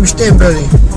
Tuesday, brother.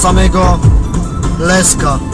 Samego Leska.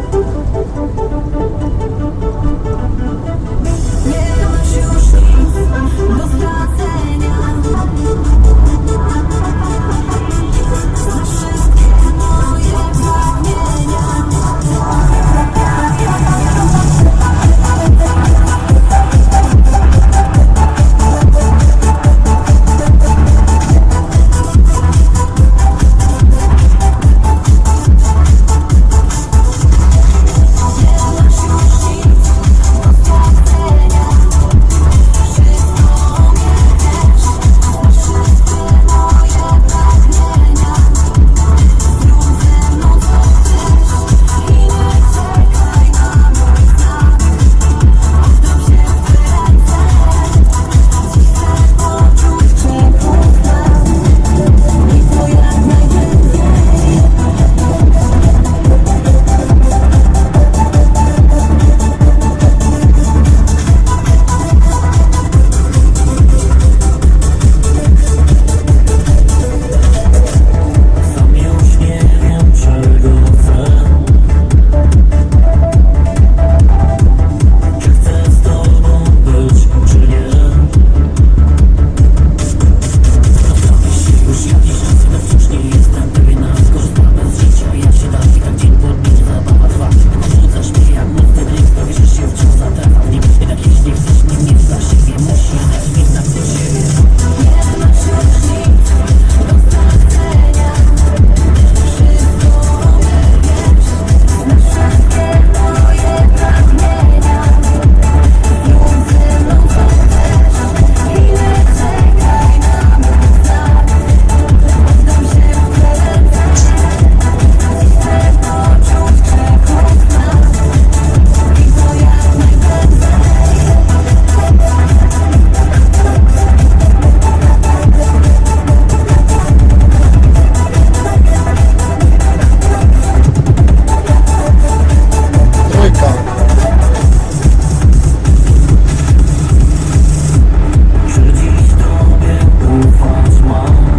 Nie smile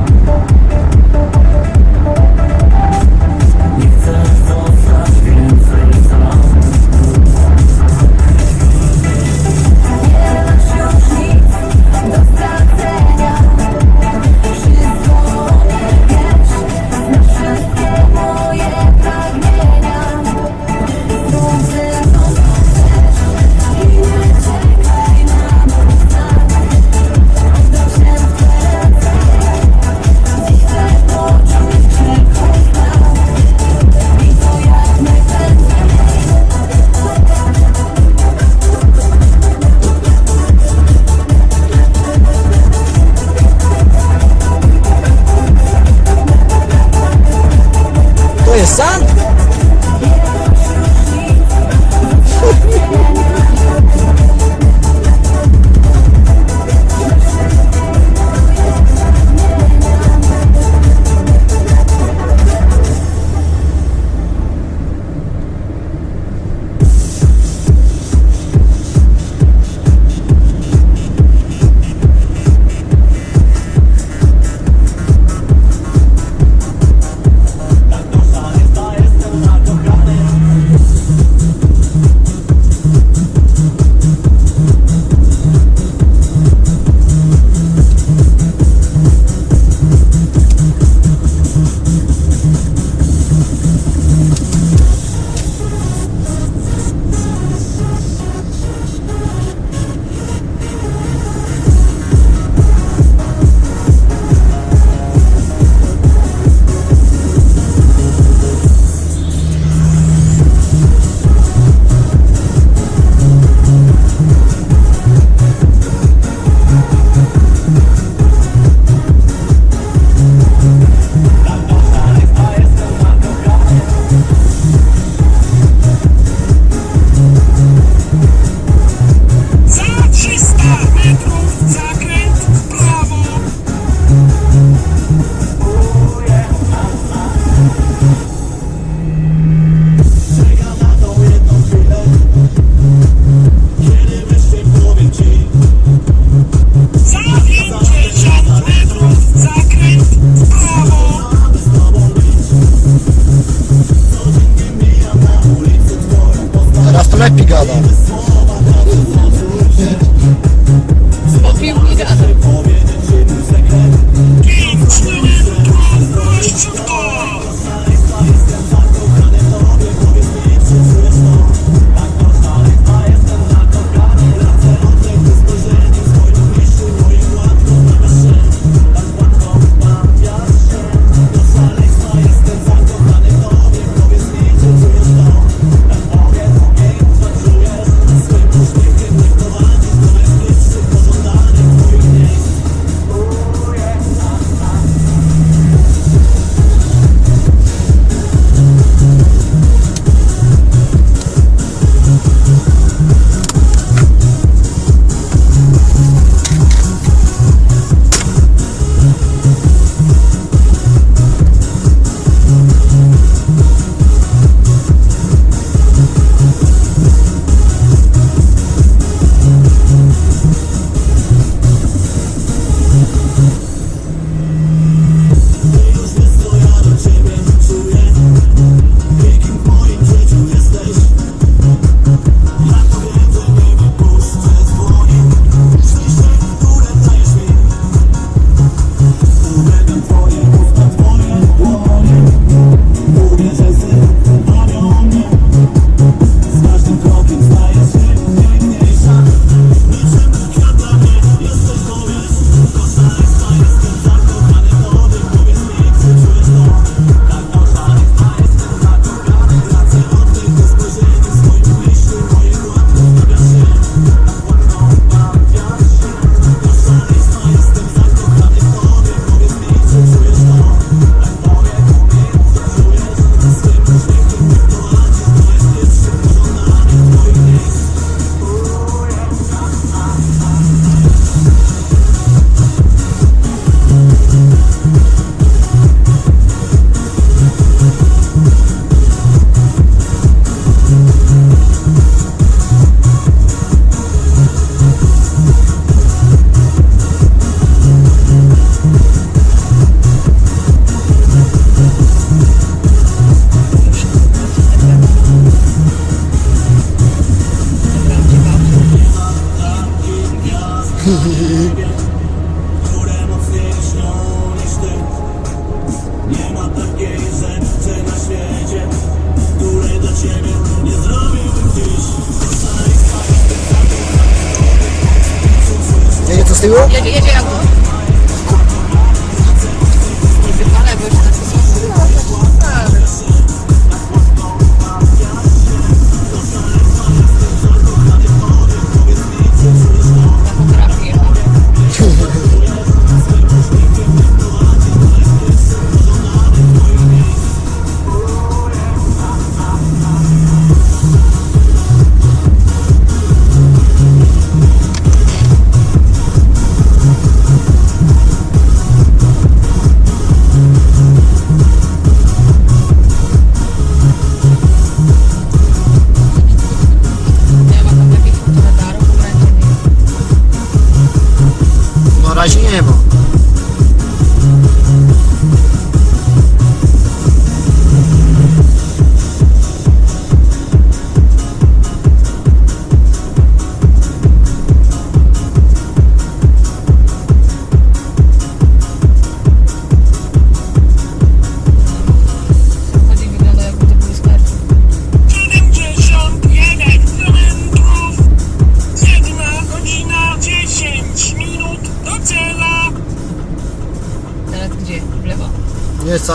Jedzie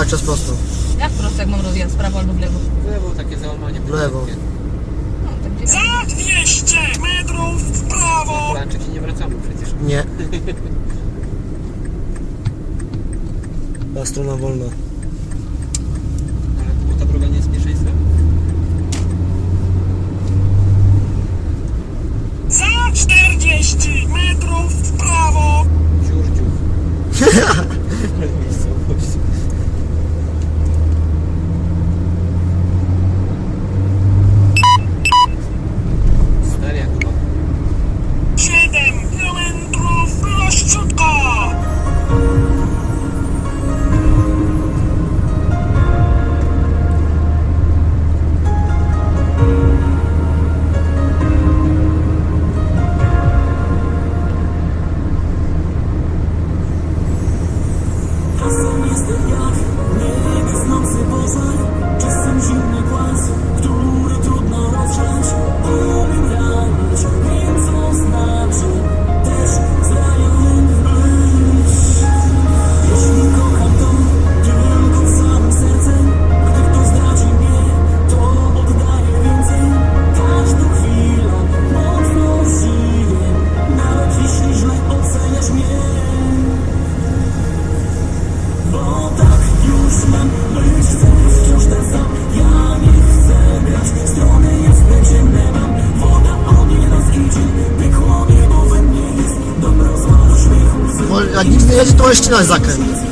Tak, czas prosto. Jak prosto, jak mam rozjazd? W prawo albo w lewo? W lewo, takie załamanie. W lewo. No, tak gdzie... Za 200 metrów w prawo! Polanczyki nie wracamy przecież. Nie. Ta strona wolna. Ale ta droga nie jest pierwszeństwem? Za 40 metrów w prawo! Ciur. Czasem zimny głaz, który trudno rozgrzać Umiem ranić jak nikt nie jedzie, to jeszcze nas zakręt.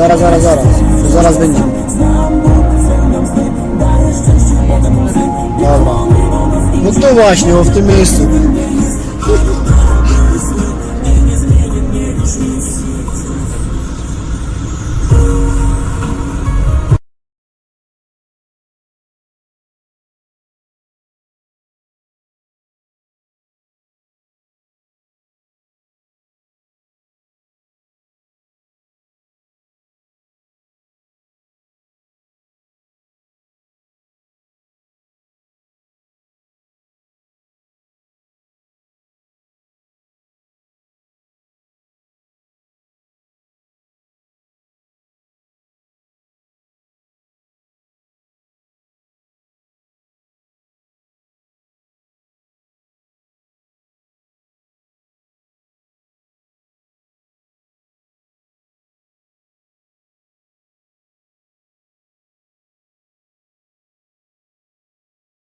Зараз, зараз, зараз. Зараз мені. Добре. Готовашнього в ту місці.